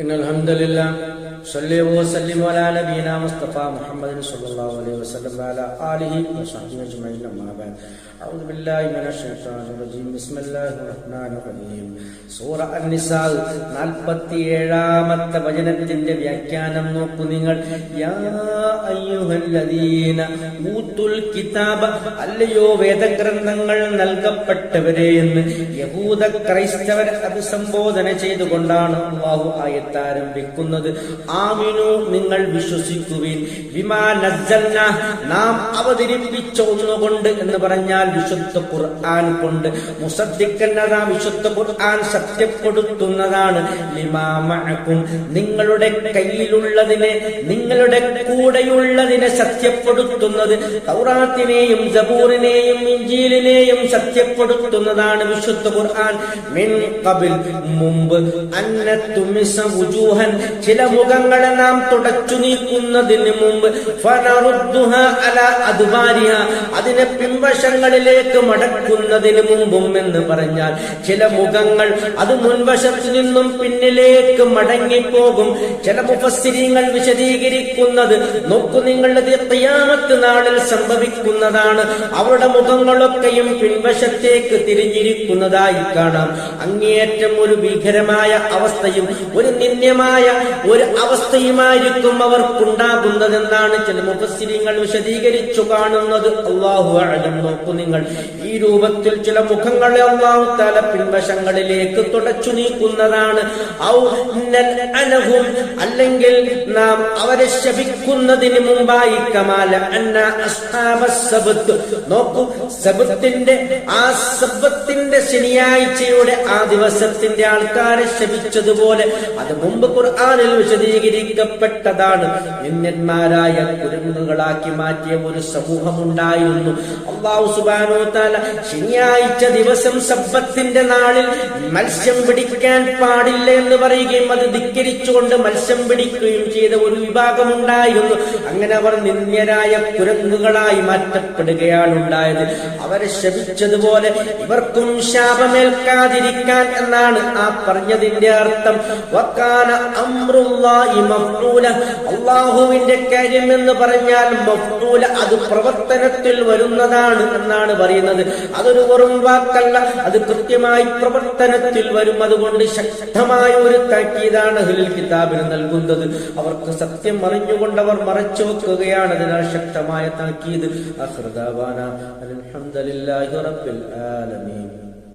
إن الحمد لله صلي وسلم على نبينا مصطفى محمد صلى الله عليه وسلم وعلى آله وصحبه أجمعين أما بعد أعوذ بالله من الشيطان الرجيم بسم الله الرحمن الرحيم സൂറ അന്നിസാൽ നാൽപ്പത്തി ഏഴാമത്തെ വചനത്തിന്റെ വ്യാഖ്യാനം നോക്കൂ നിങ്ങൾ യാ അയ്യുഹല്ലദീന ഊത്തുൽ കിതാബ അല്ലയോ വേദഗ്രന്ഥങ്ങൾ നൽകപ്പെട്ടവരെ എന്ന് യഹൂദ ക്രൈസ്തവരെ അഭിസംബോധന ചെയ്തുകൊണ്ടാണ് അള്ളാഹു ആയത്ത് ആരംഭിക്കുന്നത് ആമിനു നിങ്ങൾ വിശ്വസിക്കുവിൻ. വിമാ നസ്സൽന നാം അവതരിപ്പിച്ച ഒന്നുകൊണ്ട് എന്ന് പറഞ്ഞാൽ വിശുദ്ധ ഖുർആൻ കൊണ്ട്. മുസദ്ദിക്കുന്നതാ വിശുദ്ധ ഖുർആൻ സത്യപ്പെടുത്തുന്നതാണ്. ലിമാമഴക്കും നിങ്ങളുടെ കയ്യിലുള്ളതിനെ നിങ്ങളുടെ കൂടെയുള്ളതിനെ സത്യപ്പെടുത്തുന്നത്. തൗറാത്തിനെയും ജബൂറിനെയും ഇഞ്ചീലിനെയും സത്യപ്പെടുത്തുന്നതാണ് വിശുദ്ധ ഖുർആൻ. മിൻ കബിൽ മുമ്പ് അന്ന ചില വുജൂഹൻ ചില നാം തുടച്ചു നീക്കുന്നതിന് മുമ്പ് അല അതിനെ പിൻവശങ്ങളിലേക്ക് മടക്കുന്നതിന് മുമ്പും എന്ന് പറഞ്ഞാൽ ചില മുഖങ്ങൾ അത് മുൻവശത്തു നിന്നും പിന്നിലേക്ക് മടങ്ങിപ്പോകും. ചില മുഫസ്സിരിങ്ങൾ വിശദീകരിക്കുന്നത് നോക്കു നിങ്ങളുടെ തയ്യാമത്ത് നാളിൽ സംഭവിക്കുന്നതാണ്. അവരുടെ മുഖങ്ങളൊക്കെയും പിൻവശത്തേക്ക് തിരിഞ്ഞിരിക്കുന്നതായി കാണാം. അങ്ങേയറ്റം ഒരു ഭീകരമായ അവസ്ഥയും ഒരു നിന്ദ്യമായ ഒരു അവസ്ഥയുമായിരിക്കും അവർക്കുണ്ടാകുന്നതെന്നാണ് ചില മുഖസ്ഥിരിങ്ങൾ വിശദീകരിച്ചു കാണുന്നത്. അള്ളാഹു ആഴം നോക്കൂ നിങ്ങൾ. ഈ രൂപത്തിൽ ചില മുഖങ്ങളെ അള്ളാഹു തല പിൻവശങ്ങളിലേക്ക് തുടച്ചു നീക്കുന്നതാണ്. അല്ലെങ്കിൽ നാം അവരെ ശപിക്കുന്നതിന് മുമ്പായി കമാല നോക്കൂ സബത്തിന്റെ ആ സബത്തിന്റെ ശനിയാഴ്ചയുടെ ആ ദിവസത്തിന്റെ ആൾക്കാരെ ശപിച്ചതുപോലെ. അത് മുമ്പ് ഖുർആനിൽ വിശദീകരിക്കപ്പെട്ടതാണ് നിന്യന്മാരായ കുരുങ്ങുകളാക്കി മാറ്റിയ ഒരു സമൂഹമുണ്ടായിരുന്നു. അള്ളാഹു സുബാനോ താല ശനിയാഴ്ച ദിവസം സബ്ബത്തിന്റെ നാളിൽ മത്സ്യം പിടിക്കാൻ പാടില്ല എന്ന് പറയുകയും അത് ധിക്കരിച്ചുകൊണ്ട് മത്സ്യം പിടിക്കുകയും ചെയ്ത ഒരു വിഭാഗമുണ്ടായിരുന്നു. അങ്ങനെ അവർ നിന്ദ്യരായ കുരങ്ങുകളായി മാറ്റപ്പെടുകയാണ് ഉണ്ടായത് അവരെ ശപിച്ചതുപോലെ ഇവർക്കും ശാപമേൽക്കാതിരിക്കാൻ എന്നാണ് ആ പറഞ്ഞതിന്റെ അർത്ഥം. വക്കാന അള്ളാഹുവിന്റെ കാര്യം എന്ന് പറഞ്ഞാൽ മഫ്നൂല അത് പ്രവർത്തനത്തിൽ വരുന്നതാണ് എന്നാണ് പറയുന്നത്. അതൊരു വെറും വാക്കല്ല അത് കൃത്യമായി പ്രവർത്തനത്തിൽ വരും. അതുകൊണ്ട് ശക്തമായ ഒരു താക്കീതാണ് ഹിലിൽ കിതാബിന് നൽകുന്നത്. അവർക്ക് സത്യം അറിഞ്ഞുകൊണ്ട് അവർ മറച്ചു വെക്കുകയാണ്. അതിനാൽ ശക്തമായ താക്കീത്. അഹ്റദാവാന. അൽഹംദുലില്ലാഹി റബ്ബിൽ ആലമീൻ.